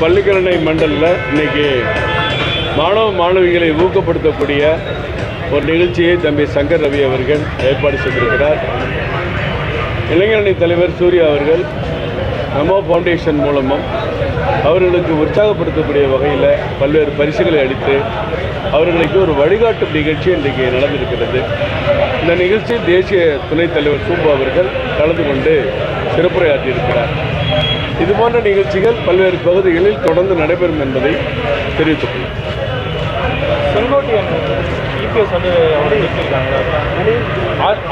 பள்ளிக்கரணை மண்டலில் இன்றைக்கி மாணவ மாணவிகளை ஊக்கப்படுத்தக்கூடிய ஒரு நிகழ்ச்சியை தம்பி சங்கர் ரவி அவர்கள் ஏற்பாடு செய்திருக்கிறார். இளைஞரணி தலைவர் சூர்யா அவர்கள் நமோ ஃபவுண்டேஷன் மூலமும் அவர்களுக்கு உற்சாகப்படுத்தக்கூடிய வகையில் பல்வேறு பரிசுகளை அளித்து அவர்களுக்கு ஒரு வழிகாட்டும் நிகழ்ச்சி இன்றைக்கு நடந்திருக்கிறது. இந்த நிகழ்ச்சி தேசிய துணைத் தலைவர் சூம்பு அவர்கள் கலந்து கொண்டு சிறப்புரையாற்றியிருக்கிறார். இது போன்ற நிகழ்ச்சிகள் பல்வேறு பகுதிகளில் தொடர்ந்து நடைபெறும் என்பதை தெரிவித்துக் கொள்கிறேன். செங்கோட்டையன் இபிஎஸ் வந்து அவங்க நிறுத்திருக்காங்க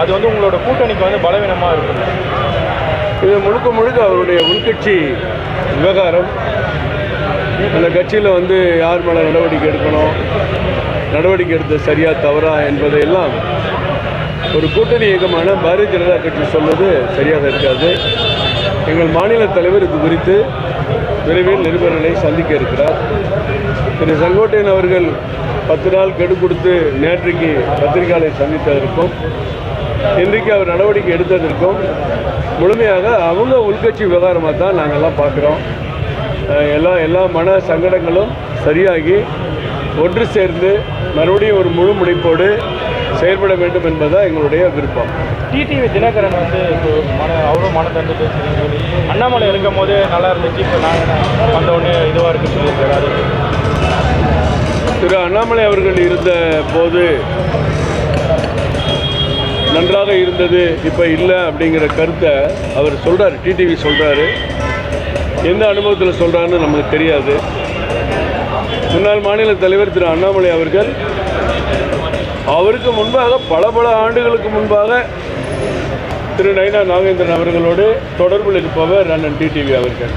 அது- வந்து உங்களோட கூட்டணிக்கு வந்து பலவீனமாக இருக்கும். இது முழுக்க முழுக்க அவருடைய உள்கட்சி விவகாரம். அந்த கட்சியில் வந்து யார் மேலே நடவடிக்கை எடுக்கணும் நடவடிக்கை எடுத்த சரியா தவறா என்பதையெல்லாம் ஒரு கூட்டணி இயக்கமான பாரதிய ஜனதா கட்சி சொல்வது சரியாக இருக்காது. எங்கள் மாநில தலைவர் இது குறித்து விரைவில் நிருபர்களை சந்திக்க இருக்கிறார். திரு செங்கோட்டையன் அவர்கள் பத்து நாள் கெடு கொடுத்து நேற்றைக்கு பத்திரிகையாளரை சந்தித்ததற்கும் இன்றைக்கு அவர் நடவடிக்கை எடுத்ததற்கும் முழுமையாக அவங்க உள்கட்சி விவகாரமாக தான் நாங்கள்லாம் பார்க்குறோம். எல்லா எல்லா மன சங்கடங்களும் சரியாகி ஒன்று சேர்ந்து மறுபடியும் ஒரு முழு முடிப்போடு செயல்பட வேண்டும் என்பதுதான் எங்களுடைய விருப்பம். டிடிவி தினகரன் வந்து இப்போ தந்து சொல்லி அண்ணாமலை இருக்கும் போதே நல்லா இருந்துச்சு. இப்போ நாங்கள் வந்த உடனே இதுவாக இருக்குன்னு சொல்லியிருக்காரு. அது திரு அண்ணாமலை அவர்கள் இருந்த போது நன்றாக இருந்தது. இப்போ இல்லை அப்படிங்கிற கருத்தை அவர் சொல்கிறார் டிடிவி சொல்கிறாரு எந்த அனுபவத்தில் சொல்கிறாருன்னு நமக்கு தெரியாது. முன்னாள் மாநில தலைவர் திரு அண்ணாமலை அவர்கள் அவருக்கு முன்பாக பல பல ஆண்டுகளுக்கு முன்பாக திரு நயனா நாகேந்திரன் அவர்களோடு தொடர்பில் இருப்பவர் அண்ணன் டிடிவி அவர்கள்.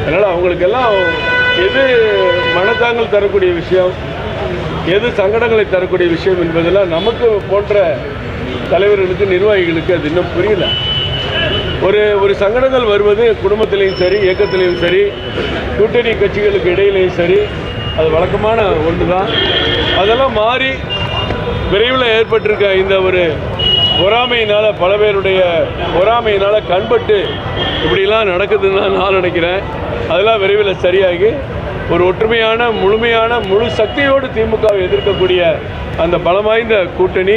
அதனால் அவங்களுக்கெல்லாம் எது மனத்தாங்கல் தரக்கூடிய விஷயம் எது சங்கடங்களை தரக்கூடிய விஷயம் என்பதெல்லாம் நமக்கு போன்ற தலைவர்களுக்கு நிர்வாகிகளுக்கு அது இன்னும் புரியல. ஒரு ஒரு சங்கடங்கள் வருவது குடும்பத்திலையும் சரி இயக்கத்திலையும் சரி கூட்டணி கட்சிகளுக்கு இடையிலையும் சரி அது வழக்கமான ஒன்று தான் அதெல்லாம் மாறி விரைவில் ஏற்பட்டிருக்க இந்த ஒரு பொறாமையினால் பல பேருடைய பொறாமையினால் கண்பட்டு இப்படிலாம் நடக்குதுன்னு தான் நான் நினைக்கிறேன். அதெல்லாம் விரைவில் சரியாகி ஒரு ஒற்றுமையான முழுமையான முழு சக்தியோடு திமுகவை எதிர்க்கக்கூடிய அந்த பலம் வாய்ந்த கூட்டணி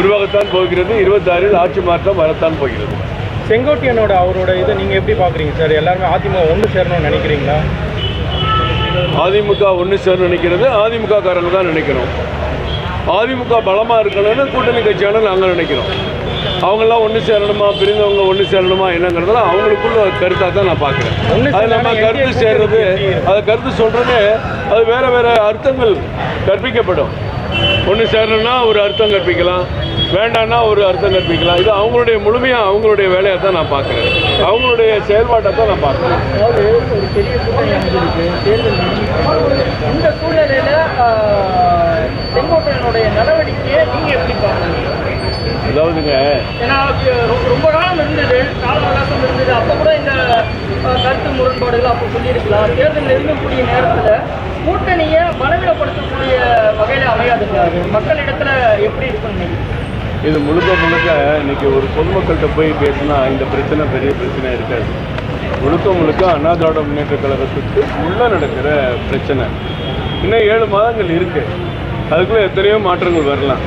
உருவாகத்தான் போகிறது. இருபத்தாறில் ஆட்சி மாற்றம் வரத்தான் போகிறது. செங்கோட்டையனோட அவரோட இதை நீங்கள் எப்படி பார்க்குறீங்க சார்? எல்லாருமே அதிமுக ஒன்று சேரணும்னு நினைக்கிறீங்களா? அதிமுக ஒன்று சேர நினைக்கிறது அதிமுக காரங்க தான் நினைக்கிறோம் அதிமுக பலமாக இருக்கணும்னு கூட்டணி கட்சியான நாங்கள் நினைக்கிறோம். அவங்கெல்லாம் ஒன்று சேரணுமா? பிரிந்தவங்க ஒன்று சேரணுமா? என்னங்கிறதெல்லாம் அவங்களுக்குள்ள கருத்தாக தான் நான் பார்க்குறேன். அது நம்ம கருத்து சேர்றது அது கருத்து சொல்கிறது அது வேற வேற அர்த்தங்கள் கற்பிக்கப்படும். ஒன்று சேரணும்னா ஒரு அர்த்தம் கற்பிக்கலாம். வேண்டாம்னா ஒரு அர்த்தம் கற்பிக்கலாம். இது அவங்களுடைய முழுமையாக அவங்களுடைய வேலையை தான் நான் பார்க்குறேன். அவங்களுடைய செயல்பாட்டை தான் நான் பார்க்குறேன் அதாவது ஒரு பெரிய கூட்டணி அமைஞ்சிருக்கு தேர்தல் இந்த சூழ்நிலையில ஆஹ், செங்கோட்டையனுடைய நடவடிக்கையை நீங்க எப்படி பாக்குறீங்க அதாவதுங்க ஏன்னா ரொம்ப- காலம் இருந்தது. கால அவகாசம் இருந்தது. அப்போ கூட இந்த கருத்து முரண்பாடுகள் அப்போ சொல்லியிருக்கலாம். தேர்தல் நெருங்கக்கூடிய நேரத்துல கூட்டணியை பலவீனப்படுத்தக்கூடிய வகையில அமையாதுங்க அது. மக்களிடத்துல எப்படி இருக்குன்னு? இது முழுக்க முழுக்க இன்னைக்கு ஒரு பொதுமக்கள்கிட்ட போய் பேசினா இந்த பிரச்சனை பெரிய பிரச்சனை இருக்காது. முழுக்க முழுக்க அண்ணா திராவிட முன்னேற்ற கழகத்துக்கு உள்ள நடக்கிற பிரச்சனை. இன்னும் ஏழு மாதங்கள் இருக்கு. அதுக்குள்ளே எத்தனையோ மாற்றங்கள் வரலாம்.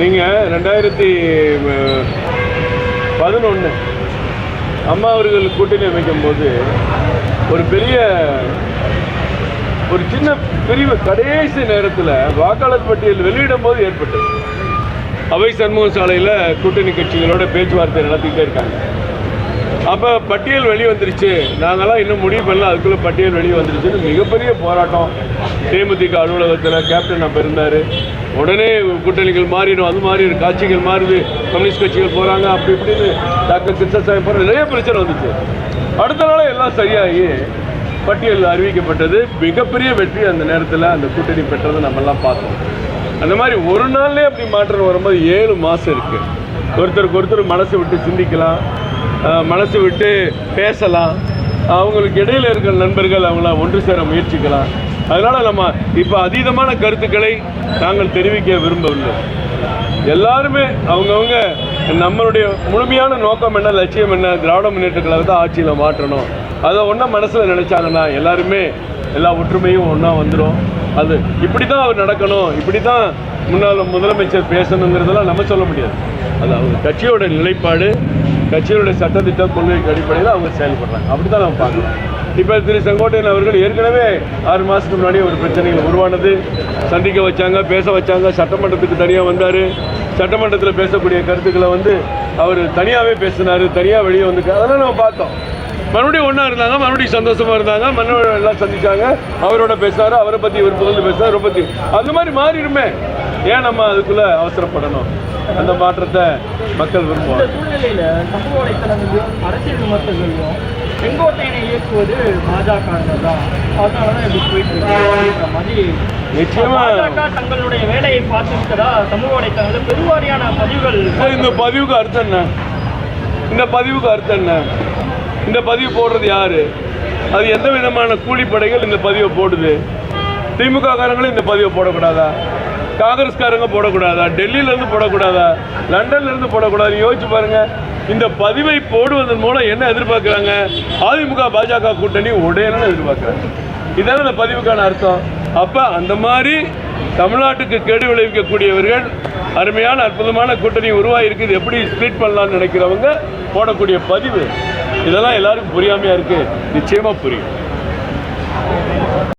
நீங்கள் ரெண்டாயிரத்தி பதினொன்று அம்மா அவர்கள் கூட்டணி அமைக்கும் போது ஒரு பெரிய ஒரு சின்ன பிரிவு கடைசி நேரத்தில் வாக்காளர் பட்டியல் வெளியிடும் போது ஏற்பட்டது. அவை சண்முக சாலையில் கூட்டணி கட்சிகளோட பேச்சுவார்த்தை நடத்திக்கிட்டே இருக்காங்க. அப்போ பட்டியல் வெளியே வந்துருச்சு நாங்களாம் இன்னும் முடிவு பண்ணல. அதுக்குள்ளே பட்டியல் வெளியே வந்துருச்சுன்னு மிகப்பெரிய போராட்டம். தேமுதிக அலுவலகத்தில் கேப்டன் அப்போ இருந்தார். உடனே கூட்டணிகள் மாறிடும். அது மாறிடும். காட்சிகள் மாறுது. கம்யூனிஸ்ட் கட்சிகள் போகிறாங்க அப்படி இப்படின்னு டாக்டர் கிருஷ்ணசாமி போகிற நிறைய பிரச்சனை வந்துச்சு. அடுத்த நாளாக எல்லாம் சரியாகி பட்டியல் அறிவிக்கப்பட்டது. மிகப்பெரிய வெற்றி அந்த நேரத்தில் அந்த கூட்டணி பெற்றதை நம்மெல்லாம் பார்த்தோம். அந்த மாதிரி ஒரு நாள்லேயே அப்படி மாற்றம் வரும்போது ஏழு மாதம் இருக்குது ஒருத்தருக்கு ஒருத்தர் மனசு விட்டு சிந்திக்கலாம். மனசு விட்டு பேசலாம். அவங்களுக்கு இடையில இருக்கிற நண்பர்கள் அவங்கள ஒன்று சேர முயற்சிக்கலாம். அதனால் நம்ம இப்போ அதீதமான கருத்துக்களை நாங்கள் தெரிவிக்க விரும்பவில்லை. எல்லாருமே அவங்கவுங்க நம்மளுடைய முழுமையான நோக்கம் என்ன லட்சியம் என்ன திராவிட முன்னேற்ற கழகத்தை ஆட்சியில் மாற்றணும். அதை ஒன்றா மனசில் நினச்சாங்கன்னா எல்லாருமே எல்லா ஒற்றுமையும் ஒன்றா வந்துடும் அது இப்படி தான் அவர் நடக்கணும் இப்படி தான் முன்னாள் முதலமைச்சர் பேசணுங்கிறதெல்லாம் நம்ம சொல்ல முடியாது. அது அவங்க கட்சியோட நிலைப்பாடு கட்சியோட சட்டத்திட்டம் கொள்கைக்கு அடிப்படையில் அவங்க செயல்படுறாங்க. அப்படி தான் நம்ம பார்க்கணும். இப்போ திரு செங்கோட்டையன் அவர்கள் ஏற்கனவே ஆறு மாதத்துக்கு முன்னாடி ஒரு பிரச்சனைகள் உருவானது. சந்திக்க வச்சாங்க பேச வச்சாங்க சட்டமன்றத்துக்கு தனியாக வந்தார். சட்டமன்றத்தில் பேசக்கூடிய கருத்துக்களை வந்து அவர் தனியாகவே பேசினார் தனியாக வெளியே வந்து அதெல்லாம் நம்ம பார்த்தோம். மறுபடியும் ஒன்றா இருந்தாங்க மறுபடியும் சந்தோஷமாக இருந்தாங்க. மறுபடியும் எல்லாம் சந்தித்தாங்க அவரோட பேசினார் அவரை பற்றி இவர் புகழ்ந்து பேசினார் அவரை பற்றி அந்த மாதிரி மாறிடுமே. ஏன் நம்ம அதுக்குள்ள அவசரப்படணும்? அந்த மாற்றத்தை மக்கள் விரும்புவாங்க. சூழ்நிலையில சமூக வலைத்தளங்களிலும் அரசியல் விமர்சகர்களும் செங்கோட்டையனை இயக்குவது பாஜக தான் அதனால தான் இப்படி போயிட்டு இருக்கு அப்படின்ற மாதிரி நிச்சயமா. பாஜக தங்களுடைய வேலையை பார்த்துருக்கதா சமூக வலைத்தளங்களில் பெருவாரியான பதிவுகள்? இந்த பதிவுக்கு அர்த்தம் என்ன? இந்த பதிவுக்கு அர்த்தம் என்ன? இந்த பதிவு போடுறது யாரு? அது எந்த விதமான கூலிப்படைகள் இந்த பதிவை போடுது? திமுக காரங்களும் இந்த பதிவை போடக்கூடாதா? காங்கிரஸ்காரங்க போடக்கூடாதா? டெல்லியிலேருந்து போடக்கூடாதா? லண்டன்லேருந்து போடக்கூடாது யோசிச்சு பாருங்க. இந்த பதிவை போடுவதன் மூலம் என்ன எதிர்பார்க்குறாங்க? அதிமுக பாஜக கூட்டணி உடையணும்னு எதிர்பார்க்குறாங்க. இதான இந்த பதிவுக்கான அர்த்தம். அப்போ அந்த மாதிரி தமிழ்நாட்டுக்கு கேடு விளைவிக்கக்கூடியவர்கள் அருமையான அற்புதமான கூட்டணி உருவாகிருக்குது எப்படி ஸ்ப்ளிட் பண்ணலாம்னு நினைக்கிறவங்க போடக்கூடிய பதிவு. இதெல்லாம் எல்லாருக்கும் புரியாமையாக இருக்குது நிச்சயமாக புரியும்.